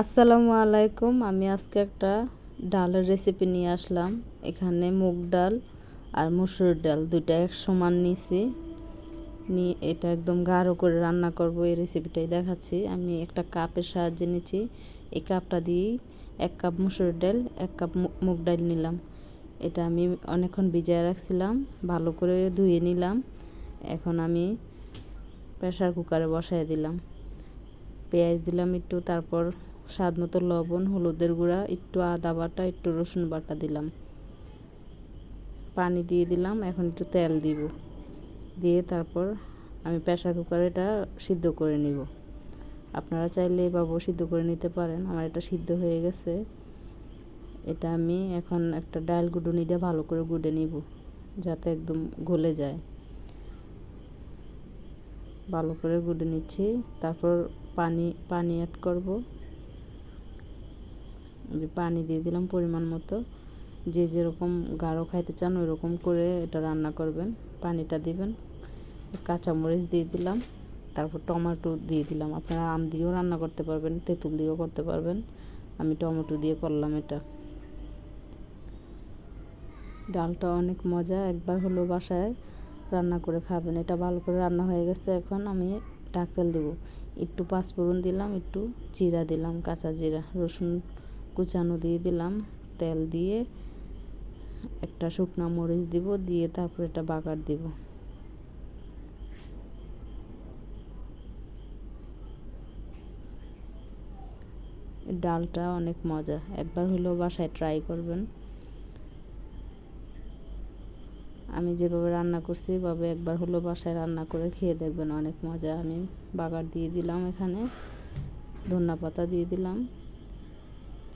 আসসালামু আলাইকুম। আমি আজকে একটা ডালের রেসিপি নিয়ে আসলাম। এখানে মুগ ডাল আর মুসুর ডাল দুইটা এক সমান নিয়েছি নিয়ে এটা একদম গাঢ় করে রান্না করব, এই রেসিপিটাই দেখাচ্ছি। আমি একটা কাপের সাহায্যে নিচ্ছি এই কাপটা দিয়েই এক কাপ মুসুর ডাল, এক কাপ মুগ ডাল নিলাম। এটা আমি অনেকক্ষণ ভিজায় রাখছিলাম, ভালো করে ধুয়ে নিলাম। এখন আমি প্রেশার কুকারে বসায় দিলাম। পেঁয়াজ দিলাম একটু, তারপর স্বাদ মতো লবণ, হলুদের গুঁড়া, একটু আদা বাটা, একটু রসুন বাটা দিলাম। পানি দিয়ে দিলাম, এখন একটু তেল দিব। দিয়ে তারপর আমি প্রেশার কুকারে এটা সিদ্ধ করে নিব। আপনারা চাইলে এভাবেও সিদ্ধ করে নিতে পারেন। আমার এটা সিদ্ধ হয়ে গেছে। এটা আমি এখন একটা ডাল গুঁড়ো দিয়ে ভালো করে গুঁড়ে নিব, যাতে একদম গলে যায়। ভালো করে গুঁড়ে নিচ্ছি। তারপর পানি পানি অ্যাড করব। যে পানি দিয়ে দিলাম পরিমাণ মতো। যে যেরকম গাঢ় খাইতে চান ওই রকম করে এটা রান্না করবেন। পানিটা দিবেন। কাঁচামরিচ দিয়ে দিলাম। তারপর টমেটো দিয়ে দিলাম। আপনারা আম দিয়েও রান্না করতে পারবেন, তেঁতুল দিয়েও করতে পারবেন। আমি টমেটো দিয়ে করলাম এটা। ডালটা অনেক মজা, একবার হলো বাসায় রান্না করে খাবেন। এটা ভালো করে রান্না হয়ে গেছে, এখন আমি টাকেল দেব। একটু পাঁচফোড়ন দিলাম, একটু জিরা দিলাম, কাঁচা জিরা, রসুন কুচানো দিয়ে দিলাম। তেল দিয়ে একটা শুকনা মরিচ দিব, দিয়ে তারপর এটা বাগার দিব। ডালটা অনেক মজা। একবার হলেও বাসায় ট্রাই করবেন। আমি যেভাবে রান্না করছি, এভাবে একবার হলো বাসায় রান্না করে খেয়ে দেখবেন অনেক মজা। আমি বাগার দিয়ে দিলাম এখানে। ধন্যা পাতা দিয়ে দিলাম।